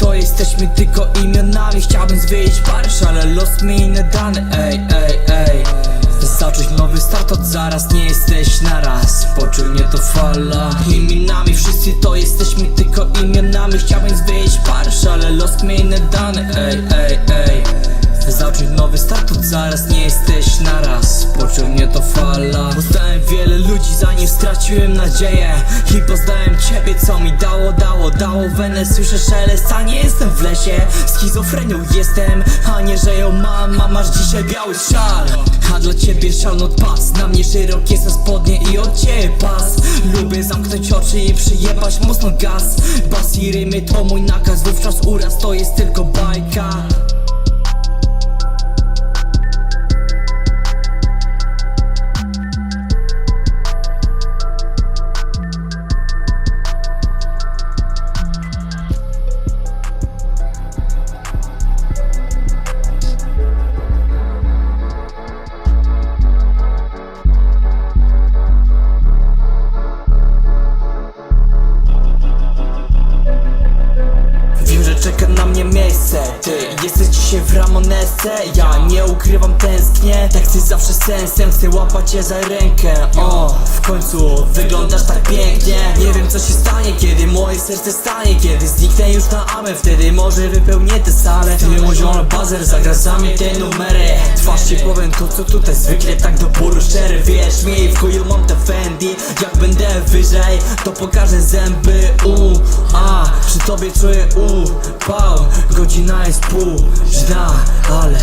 to jesteśmy tylko imionami. Chciałbym zmienić Paryż, ale los mi inne dane Ej, ej, ej. Zacząć nowy start od zaraz, nie jesteś naraz Poczuł mnie to fala. Imionami wszyscy to jesteśmy tylko imionami. Chciałbym zmienić Paryż, ale los mi inne dane Ej, ej, ej Zacząć nowy start zaraz, nie jesteś naraz. Poczuł mnie to fala. Poznałem wiele ludzi zanim straciłem nadzieję. I poznałem ciebie co mi dało, dało, dało wenę. Słyszę szelest, a nie jestem w lesie. Schizofrenią jestem, a nie że ją mam. A masz dzisiaj biały szal. A dla ciebie szal pas. Na mnie szerokie są spodnie i od ciebie pas. Lubię zamknąć oczy i przyjebać mocno gaz. Bas i rymy to mój nakaz. Wówczas uraz to jest tylko bajka miejsce Ty jesteś dzisiaj w Ramonesce. Ja nie ukrywam tęsknię Tak chcesz zawsze sensem Chcę łapać cię za rękę O, końcu wyglądasz tak pięknie. Nie wiem co się stanie Kiedy moje serce stanie Kiedy zniknę już na amen Wtedy może wypełnię tę salę Wtedy mój ziomal bazer zagra za mnie te numery. Twarz ci powiem to co tutaj zwykle Tak do bólu szczery. Wierz mi w chuju mam te Fendi. Jak będę wyżej To pokażę zęby U, a. Przy tobie czuję u Pał, godzina jest pół Żna, ale